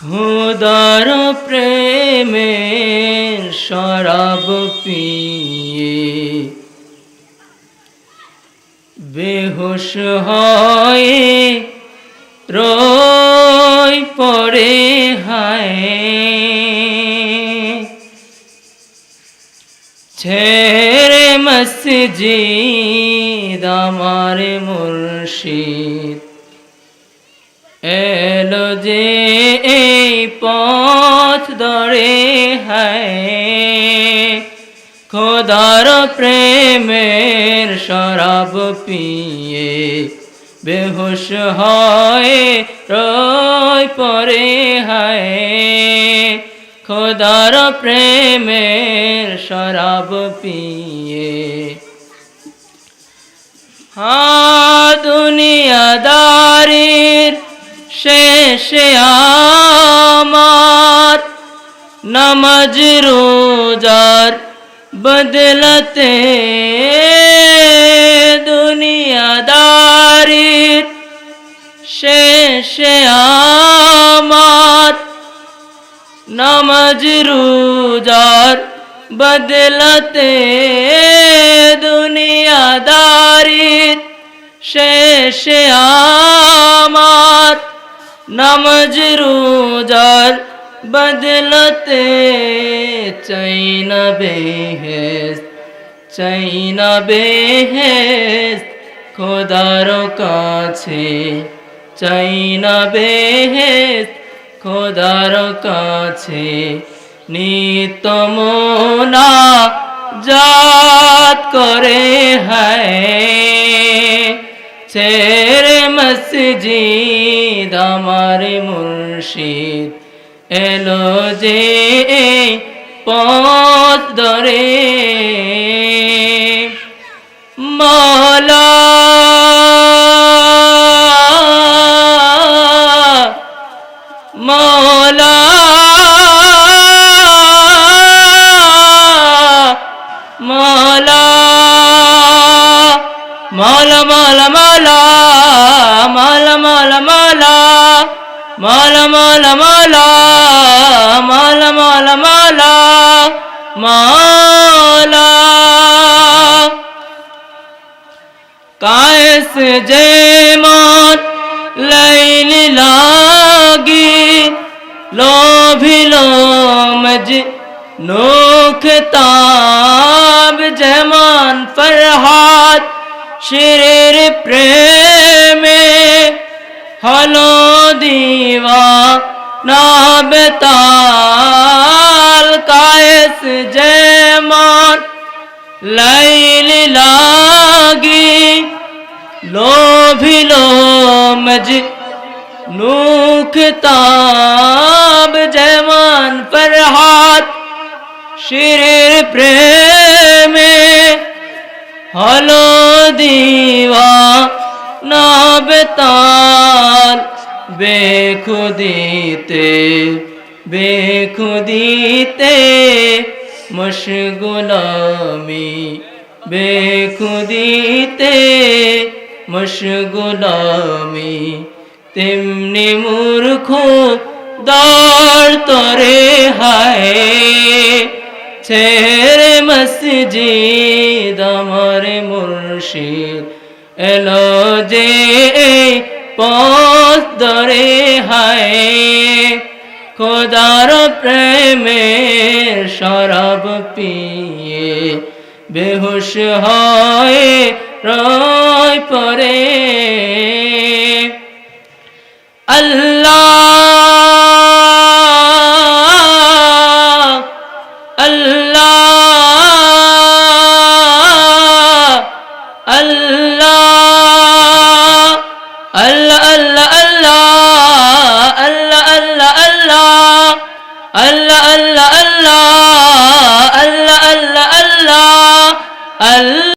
খোদার প্রেমে শরাব পিয়ে। বেহুশ হয় রই পড়ে হায়। ছেড়ে মসজিদ আমার মুর্শিদ। এলো যে পথ ধরে হায়। খোদার প্রেমের শরাব পিয়ে বেহুশ হয় রয় পরে হায়। খোদার প্রেমের শরাব পিয়ে হা দুনিয়াদারির শেষে আমার নামাজ রোজার বদলতে দুনিয়াদারির শেষে আমার নামাজ রোজার বদলতে দুনিয়াদারির শেষে আমার নামাজ রোজার বদলতে চাই না বেহেস চাই না বেহেস খোদার কাছে, চাই না বেহেস খোদার কাছে। নিতমনা জাত করে হায়, ছেড়ে মসজিদ আমার মুর্শিদ। এলো যে পথ ধরে। মলা মলা মলা মালা মালা মালা মালা মালা মালা माला माला माला माला माला माला माला। कायस जय मौत लैल लागी, लोभी लोमज नोख ताब जमान फरहाद शिर प्रेम हलो دیوانہ بتال کائس جیمان لیل لاگی لو بھی لو مج نوک تاب جیمان فرحات شیر پریمے হলো দিওয়া নবতাল বেখুদিতে বেখুদিতে মশগুলামি বেখুদিতে মশগুলামি তেমনি মূর্খ দর তরে হায়, ছেড়ে মসজিদ আমার মুর্শিদ এলো যে পথ ধরে হায় খোদার প্রেমে শরাব পিয়ে বেহুশ হয় রয় পরে। আল্লাহ